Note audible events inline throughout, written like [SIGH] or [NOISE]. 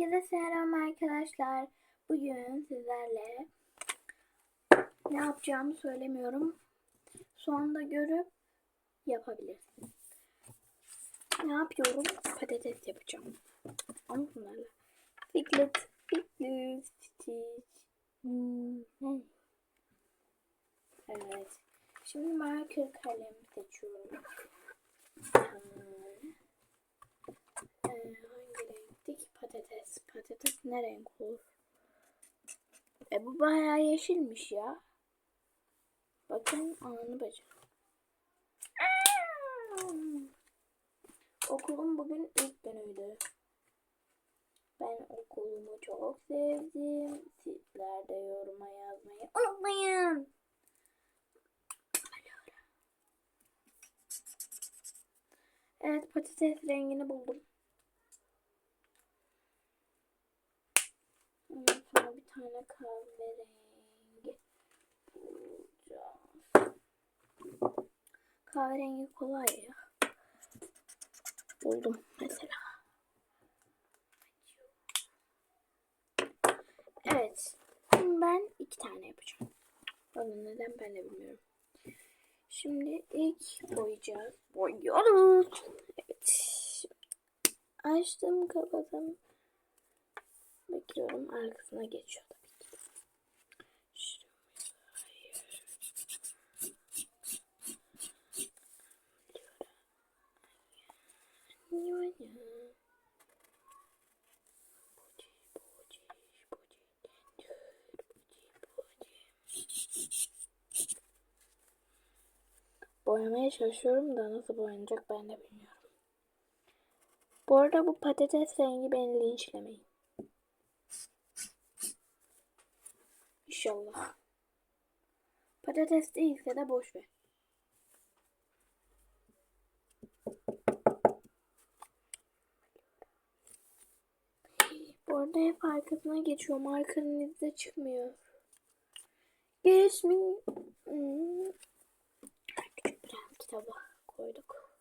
Herkese selam arkadaşlar. Bugün sizlerle ne yapacağımı söylemiyorum. Sonunda görüp yapabilirsiniz. Ne yapıyorum? Patates yapacağım. Ama bunlarla. Fiklet, fiklet, hmm. Evet. Şimdi marker kalem seçiyorum. Hmm. Patates? Ne renk olur? E bu bayağı yeşilmiş ya. Bakın anı bacı. Okulum bugün ilk günüydü. Ben okulumu çok sevdim. Sizler de yoruma yazmayı unutmayın. Evet patates rengini buldum. Ondan sonra bir tane kahverengi bulacağız. Kahverengi kolay ya. Buldum mesela. Evet. Şimdi ben iki tane yapacağım. Onu neden ben de bilmiyorum. Şimdi ilk boyayacağız. Boyuyoruz. Evet. Açtım kapadım. Bekliyorum. Arkasına geçiyor Hayır. Boyamaya çalışıyorum da nasıl boyanacak ben de bilmiyorum. Bu arada bu patates rengi beni linçlemeyin. İnşallah. Patates değilse de boş ver. Bu arada hep arkasına geçiyor. Markanın izi de çıkmıyor. Geçmiyor. Hmm. Küçük bir tane kitaba koyduk.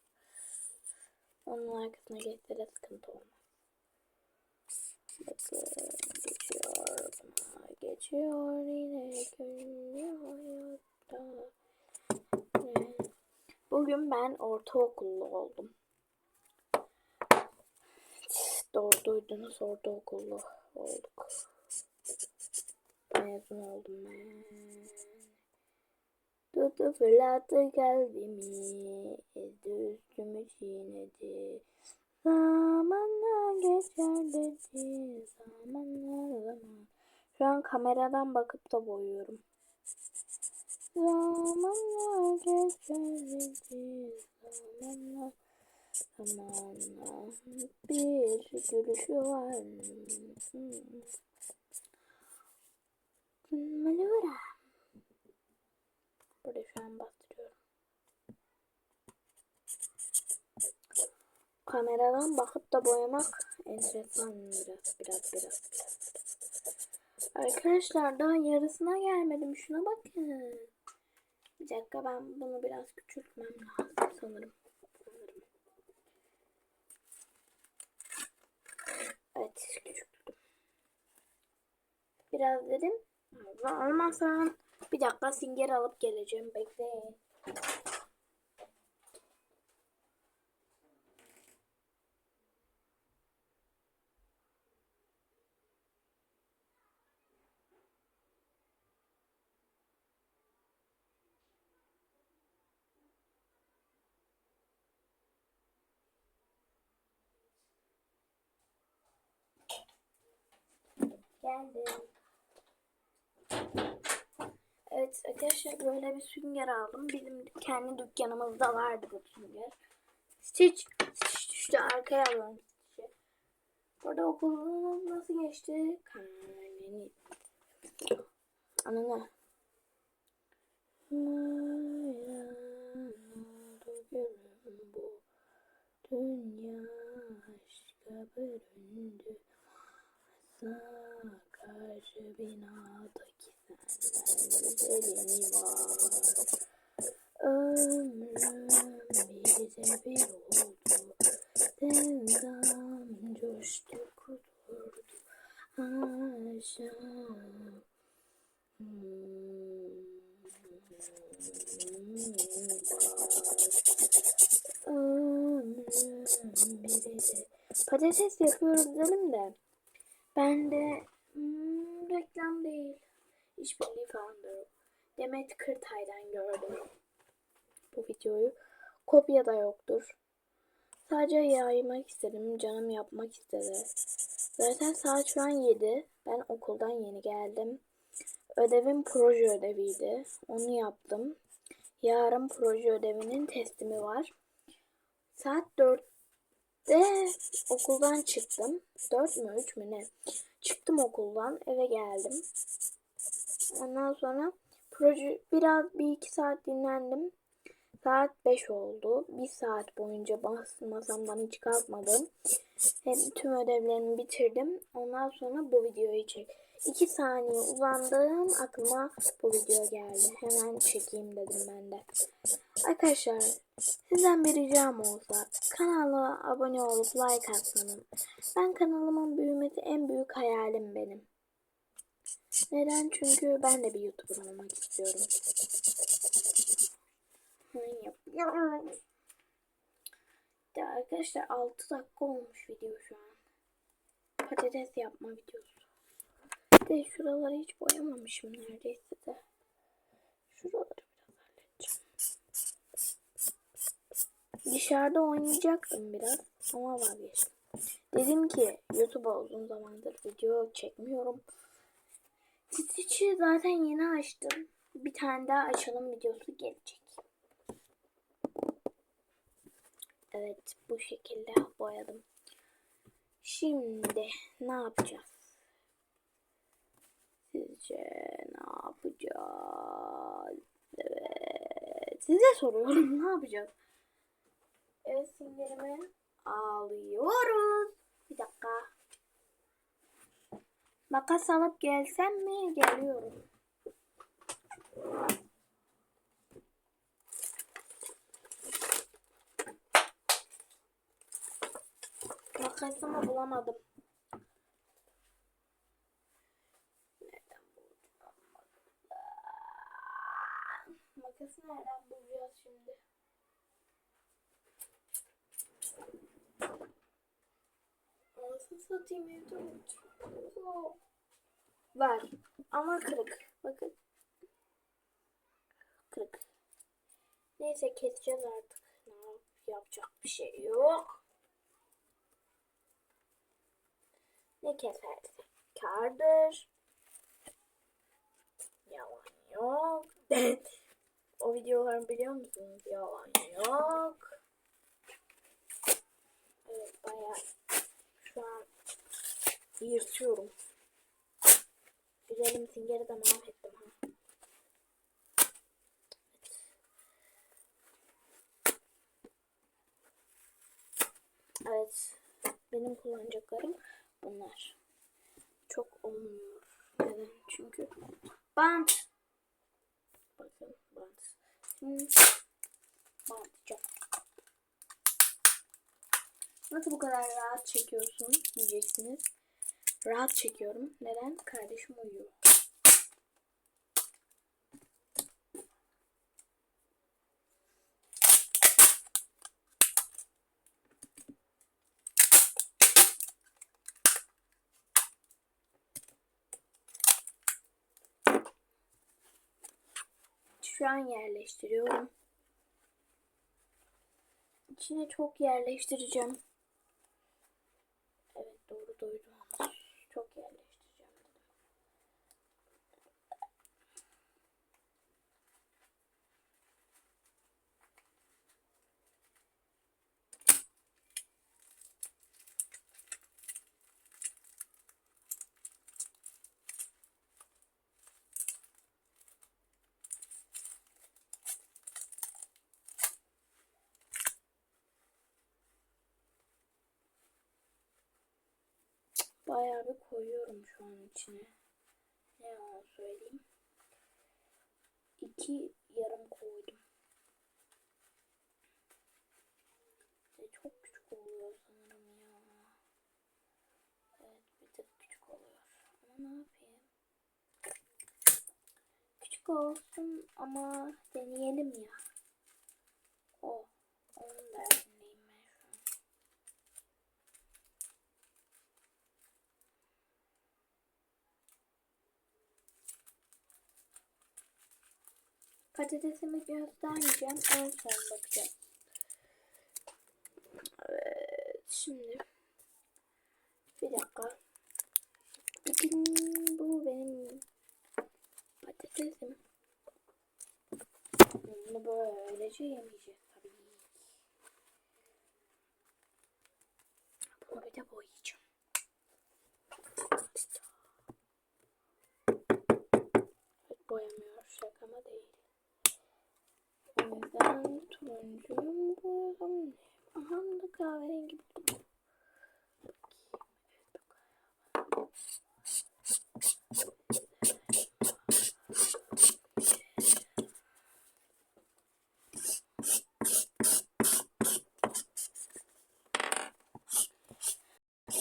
Onun arkasına geçse de sıkıntı olmaz. Bakın geçiyor geçiyor yine günlü hayatta. Bugün ben ortaokullu oldum. Doğru duydunuz ortaokullu olduk. Mezun oldum ben. Tuttu fırlattı kalbimi, ezdi üstümü çiğnedi. Zamanla geçer dedi, zamanla zaman. Şu an kameradan bakıp da boyuyorum. Zamanla geçer dedi, zamanla zamanla bir gülüşü var. Hmm. Manevra. Burada şu an bastırıyorum. Kameradan bakıp da boyamak enteresan biraz biraz biraz biraz. Arkadaşlar daha yarısına gelmedim. Şuna bakın. Bir dakika ben bunu biraz küçültmem lazım sanırım. Biraz dedim. Olmazsa bir dakika singer alıp geleceğim. Bekleyin. Geldim. Evet arkadaşlar böyle bir sünger aldım. Bizim kendi dükkanımızda vardı bu sünger. Stitch. Stitch düştü arkaya alıyorum Stitch'i. Orada okulunuz nasıl geçti? Kalbini. Anına. bu dünya aşka büründü. Sa karşı binadaki güzelini var. Ömrüm bize bir oldu. Denizden coştu kudurdu. Hmm. Ömrüm birisi. Patates yapıyoruz dedim de. Ben de hmm, reklam değil. İşbirliği falan da yok. Demet Kırtay'dan gördüm bu videoyu. Kopya da yoktur. Sadece yaymak istedim. Canım yapmak istedi. Zaten saat şu an 7. Ben okuldan yeni geldim. Ödevim proje ödeviydi. Onu yaptım. Yarın proje ödevinin teslimi var. Saat 4'te okuldan çıktım. 4 mü 3 mü ne? Çıktım okuldan eve geldim. Ondan sonra proje biraz bir iki saat dinlendim. Saat 5 oldu. Bir saat boyunca masamdan hiç kalkmadım. Hem tüm ödevlerimi bitirdim. Ondan sonra bu videoyu çek. 2 saniye uzandım. Aklıma bu video geldi. Hemen çekeyim dedim ben de. Arkadaşlar sizden bir ricam olsa kanala abone olup like atmanız. Ben kanalımın büyümesi en büyük hayalim benim. Neden? Çünkü ben de bir YouTuber olmak istiyorum. De arkadaşlar 6 dakika olmuş video şu an. Patates yapma videosu. De şuraları hiç boyamamışım neredeyse de. Şuraları biraz halledeceğim. Dışarıda oynayacaktım biraz ama vazgeçtim. Dedim ki YouTube'a uzun zamandır video çekmiyorum. Stitch'i zaten yeni açtım. Bir tane daha açalım videosu gelecek. Evet bu şekilde boyadım. Şimdi ne yapacağız? Sizce ne yapacağız? Evet. Size soruyorum [LAUGHS] ne yapacağız? Evet sinirimi alıyoruz. Bir dakika. Makas alıp gelsem mi? Geliyorum. Makasımı bulamadım. Nereden bulacağım? Makası nereden bulacağız şimdi? Nasıl satayım evde unuttum. Var. Ama kırık. Bakın. Kırık. Neyse keseceğiz artık. Yapacak bir şey yok. Ne kesersek kardır. Yalan yok. [LAUGHS] o videoları biliyor musunuz? Yalan yok. Evet bayağı şu an yırtıyorum. Güzelim singeri de mahvettim ha. Evet. Benim kullanacaklarım bunlar. Çok olmuyor. Neden? Çünkü bant. Bakın bant. Bantacağım. Nasıl bu kadar rahat çekiyorsun diyeceksiniz. Rahat çekiyorum. Neden? Kardeşim uyuyor. Şu an yerleştiriyorum. İçine çok yerleştireceğim. Evet doğru duydum. şunun içine. Ne yalan söyleyeyim. İki yarım koydum. E, çok küçük oluyor sanırım ya. Evet bir tık küçük oluyor. Ama ne yapayım? Küçük olsun ama deneyelim ya. Patatesimi göstermeyeceğim. En son bakacağım. Evet. Şimdi. Bir dakika. Bugün bu benim patatesim. Bunu böylece yemeyeceğiz tabii. Bunu bir de boyayacağım. Evet, boyamıyor. Şakama değil. O yüzden turuncuyu boyayalım. Aha da kahverengi buldum.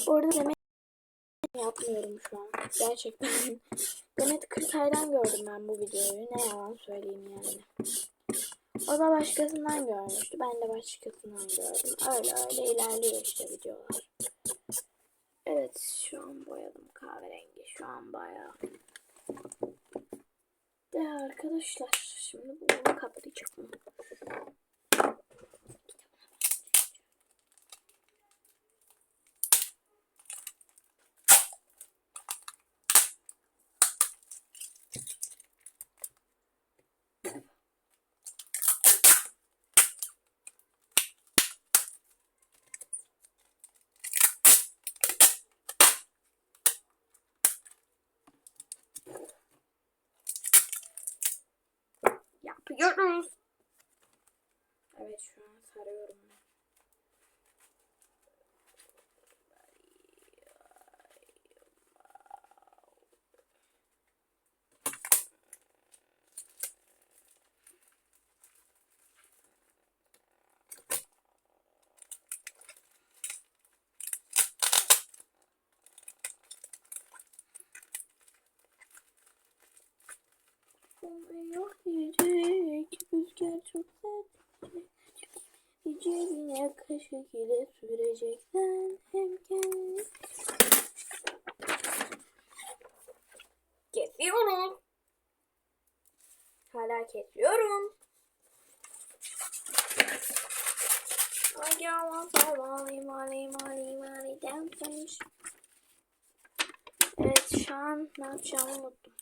Bu arada Demet yapmıyorum şu an. Gerçekten. Demet Kırtay'dan gördüm ben bu videoyu. Ne yalan söyleyeyim yani. O da başkasından görmüştü. Ben de başkasından gördüm. Öyle öyle ilerliyor işte videolar. Evet şu an boyadım kahverengi. Şu an bayağı. De arkadaşlar şimdi bunu kapatacağım. Görüşürüz. Kaşık ile süreceksen hem kendini Kesiyorum Hala kesiyorum I got one for Molly, Molly, Molly, Molly, dance Evet şu an ne yapacağımı unuttum.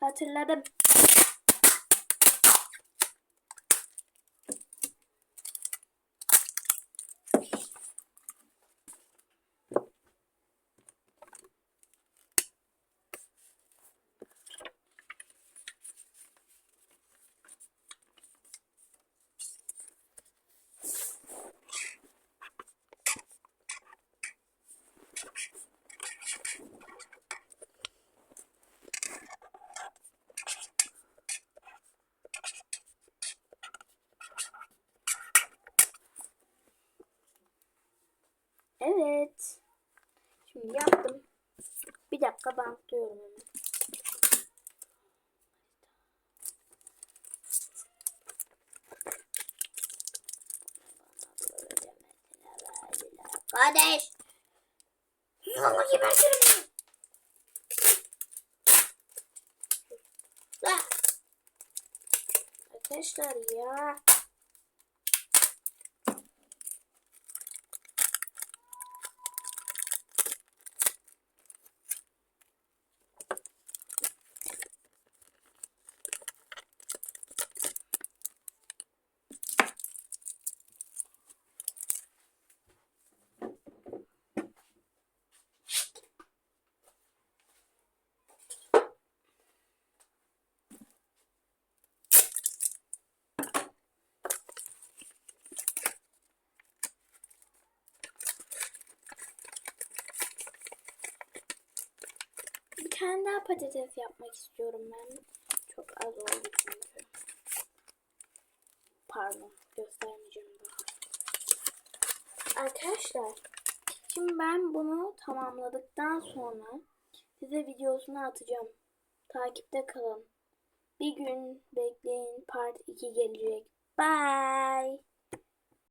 Hatırladım. Evet. Şimdi yaptım. Bir dakika bantlıyorum hemen. Kardeş. Allah gebertirim. Arkadaşlar ya. Daha patates yapmak istiyorum ben. Çok az oldu çünkü. Pardon göstermeyeceğim daha. Arkadaşlar Şimdi ben bunu tamamladıktan sonra size videosunu atacağım. Takipte kalın. Bir gün bekleyin part 2 gelecek. Bye.